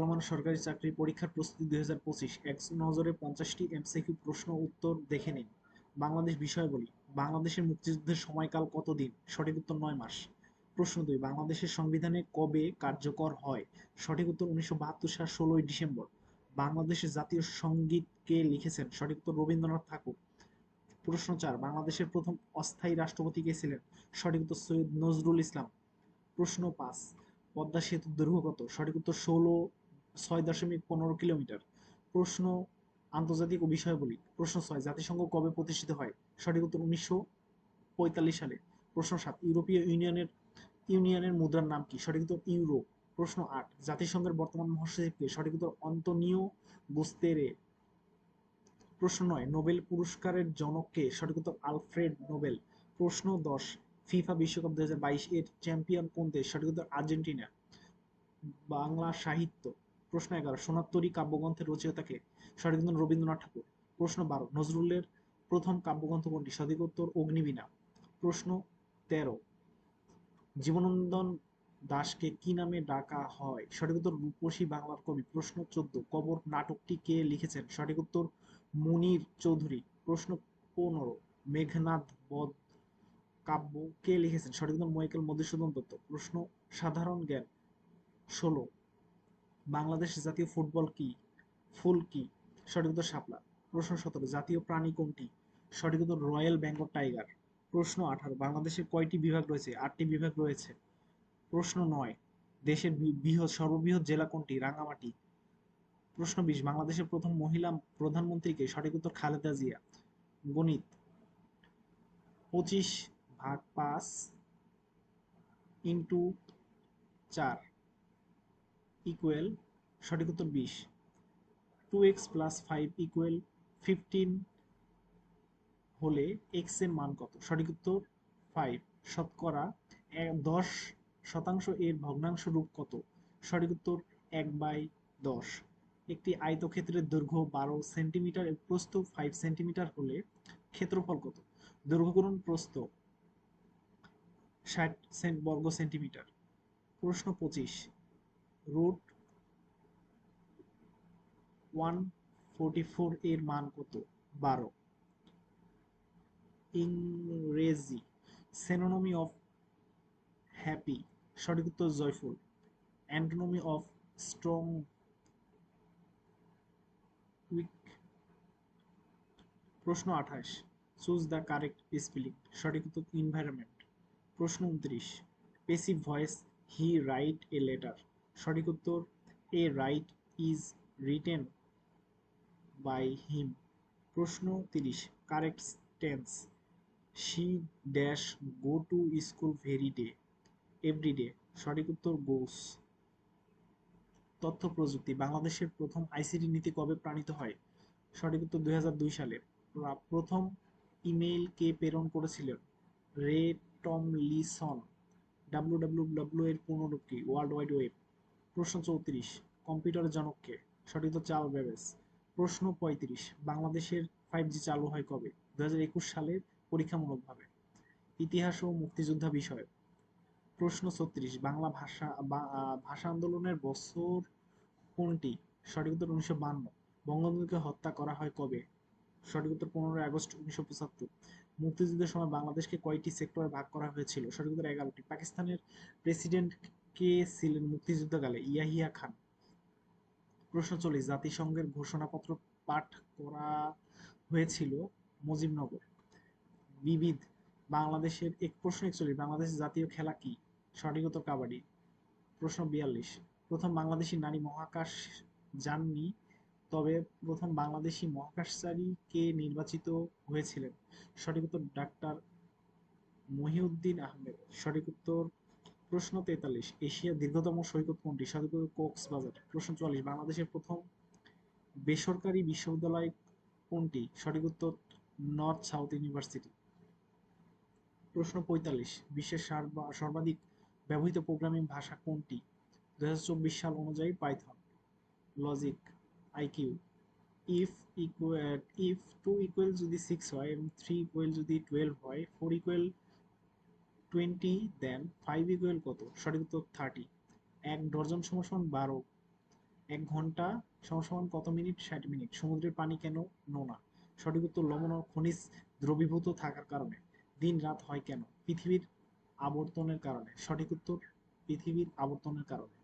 চলমান সরকারি চাকরি পরীক্ষার প্রস্তুতি দুই হাজার পঁচিশ। এক নজরে পঞ্চাশটি এমসিকিউ প্রশ্ন উত্তর দেখে নিন। বাংলাদেশ বিষয়াবলী বাংলাদেশের মুক্তিযুদ্ধের সময়কাল কতদিন? সঠিক উত্তর নয় মাস। প্রশ্ন দুই, বাংলাদেশের সংবিধানে কবে কার্যকর হয়? সঠিক উত্তর উনিশশো বাহাত্তর সাল ষোলোই ডিসেম্বর। বাংলাদেশের জাতীয় সংগীত কে লিখেছেন? সঠিক উত্তর রবীন্দ্রনাথ ঠাকুর। প্রশ্ন চার, বাংলাদেশের প্রথম অস্থায়ী রাষ্ট্রপতি কে ছিলেন? সঠিক উত্তর সৈয়দ নজরুল ইসলাম। প্রশ্ন পাঁচ, পদ্মা সেতুর দৈর্ঘ্য কত? সঠিক উত্তর ষোলো ছয় দশমিক পনেরো কিলোমিটার। প্রশ্ন আন্তর্জাতিক ও বিষয়াবলী প্রশ্ন ছয়, জাতিসংঘ কবে প্রতিষ্ঠিত হয়? সঠিক উত্তর উনিশশো পঁয়তাল্লিশ সালে। প্রশ্ন সাত, ইউরোপীয় ইউনিয়নের ইউনিয়নের মুদ্রার নাম কি? সঠিক উত্তর ইউরো। প্রশ্ন আট, জাতিসংঘের বর্তমান মহাসচিব কে? সঠিক উত্তর অন্তনিও গুস্তেরে প্রশ্ন নয়, নোবেল পুরস্কারের জনক কে? সঠিক উত্তর আলফ্রেড নোবেল। প্রশ্ন দশ, ফিফা বিশ্বকাপ দুই হাজার বাইশ এর চ্যাম্পিয়ন কোন দেশ? সঠিক উত্তর আর্জেন্টিনা। বাংলা সাহিত্য। প্রশ্ন এগারো, সোনাত্তরী কাব্যগ্রন্থের সঠিক উত্তর রবীন্দ্রনাথ ঠাকুর। প্রশ্ন বারো, নজরুলের প্রথম কাব্যগ্রন্থ কোনটি সঠিক অগ্নিবীণা। প্রশ্ন তেরো জীবনন্দন দাসকে কি নামে ডাকা হয়? সঠিক উত্তর রূপসী বাংলার কবি। প্রশ্ন চোদ্দ, কবর নাটকটি কে লিখেছেন? সঠিক উত্তর মুনির চৌধুরী। প্রশ্ন পনেরো, মেঘনাদ বধ কাব্য কে লিখেছেন? সঠিক উত্তর মৈকেল মধুসূদন দত্ত। প্রশ্ন সাধারণ জ্ঞান ষোলো বাংলাদেশ জাতীয় ফুটবল কি? ফুল কি? সঠিক উত্তর শাপলা। প্রশ্ন সতেরো, জাতীয় প্রাণী কোনটি? সঠিক উত্তর রয়্যাল বেঙ্গল টাইগার। প্রশ্ন আঠারো বাংলাদেশের কয়টি বিভাগ রয়েছে? আটটি বিভাগ রয়েছে। প্রশ্ন নয়, দেশের বৃহৎ, সর্ববৃহৎ জেলা কোনটি? রাঙামাটি প্রশ্ন বিশ, বাংলাদেশের প্রথম মহিলা প্রধানমন্ত্রীকে সঠিক উত্তর খালেদা জিয়া। গণিত। পঁচিশ ভাগ পাঁচ ইন্টু চার। ইকুয়াল সঠিক উত্তর বিশ। Two X plus five equal fifteen হলে এক্সের মান কত? সঠিক উত্তর ফাইভ শতকরা দশ শতাংশ এর ভগ্নাংশ রূপ কত? সঠিক উত্তর এক বাই দশ। একটি আয়তক্ষেত্রের দৈর্ঘ্য বারো সেন্টিমিটার এবং প্রস্থ ফাইভ সেন্টিমিটার হলে ক্ষেত্রফল কত? দৈর্ঘ্য প্রস্থ ষাট সেন্ট বর্গ সেন্টিমিটার। প্রশ্ন পঁচিশ। রুট ওয়ান ফোরটি ফোর এর মান কত? বারো। ইংরেজি সেনোনমি অফ হ্যাপি সঠিক উত্তর joyful. Antonym of strong weak প্রশ্ন আঠাশ। চুজ দ্য কারেক্ট স্পেলিং সঠিক উত্তর ইনভায়রনমেন্ট প্রশ্ন উনত্রিশ। Passive voice he write a letter সঠিক উত্তর a write is written by him প্রশ্ন তিরিশ correct tense she dash go to school very day every day সঠিক উত্তর গোস তথ্য প্রযুক্তি, বাংলাদেশের প্রথম আইসিটি নীতি কবে প্রাণিত হয়? সঠিক উত্তর, দুই হাজার দুই সালে। প্রথম ইমেইল কে প্রেরণ করেছিলেন? Ray Tomlinson W W W এর কি? World wide web. প্রশ্ন চৌত্রিশ কম্পিউটারের জনককে সঠিক উত্তর চার্ল বেবেজ প্রশ্ন পঁয়ত্রিশ, বাংলাদেশের ফাইভ জি চালু হয় কবে? দু হাজার একুশ সালে পরীক্ষামূলকভাবে। ইতিহাস ও মুক্তিযোদ্ধা বিষয় প্রশ্ন ছত্রিশ, বাংলা ভাষা ভাষা আন্দোলনের বছর কোনটি? সঠিক উত্তর উনিশশো বান্ন। বঙ্গবন্ধুকে হত্যা করা হয় কবে? সঠিক উত্তর পনেরোই আগস্ট উনিশশো পঁচাত্তর। মুক্তিযুদ্ধের সময় বাংলাদেশকে কয়টি সেক্টরে ভাগ করা হয়েছিল? সঠিক উত্তর এগারোটি। পাকিস্তানের প্রেসিডেন্ট কে ছিলেন মুক্তিযুদ্ধকালে? ইয়াহিয়া খান। প্রশ্ন চল্লিশ, জাতিসংঘের ঘোষণাপত্র পাঠ করা হয়েছিল মুজিবনগর। বিবিধ, বাংলাদেশের এক প্রশ্ন একচল্লিশ, বাংলাদেশের জাতীয় খেলা কি? সঠিক কাবাডি। প্রশ্ন বিয়াল্লিশ, প্রথম বাংলাদেশি নারী মহাকাশ যাননি, তবে প্রথম বাংলাদেশি মহাকাশচারী কে নির্বাচিত হয়েছিলেন? সঠিক উত্তর ডাক্তার মহিউদ্দিন আহমেদ। সঠিক উত্তর প্রশ্ন তেতাল্লিশ, এশিয়ার দীর্ঘতম সৈকত কোনটি? উত্তর কক্সবাজার। প্রশ্ন চুয়াল্লিশ, বাংলাদেশের প্রথম বেসরকারি বিশ্ববিদ্যালয় কোনটি? সঠিক উত্তর, নর্থ সাউথ ইউনিভার্সিটি। প্রশ্ন পঁয়তাল্লিশ, বিশ্বের সার্বা- সর্বাধিক ব্যবহৃত প্রোগ্রামিং ভাষা কোনটি? দু চব্বিশ সাল অনুযায়ী Python. Logic IQ if equal, if two equal যদি সিক্স হয় এবং থ্রি ইকুয়াল যদি টুয়েলভ হয়, four equal twenty then five equal কত? সঠিক উত্তর থার্টি এক ডজন সমান বারো। এক ঘণ্টা সমান কত মিনিট? ষাট মিনিট। সমুদ্রের পানি কেন নোনা সঠিক উত্তর লবণ ও খনিজ দ্রবীভূত থাকার কারণে। দিন রাত হয় কেন? পৃথিবীর আবর্তনের কারণে। সঠিক উত্তর পৃথিবীর আবর্তনের কারণে।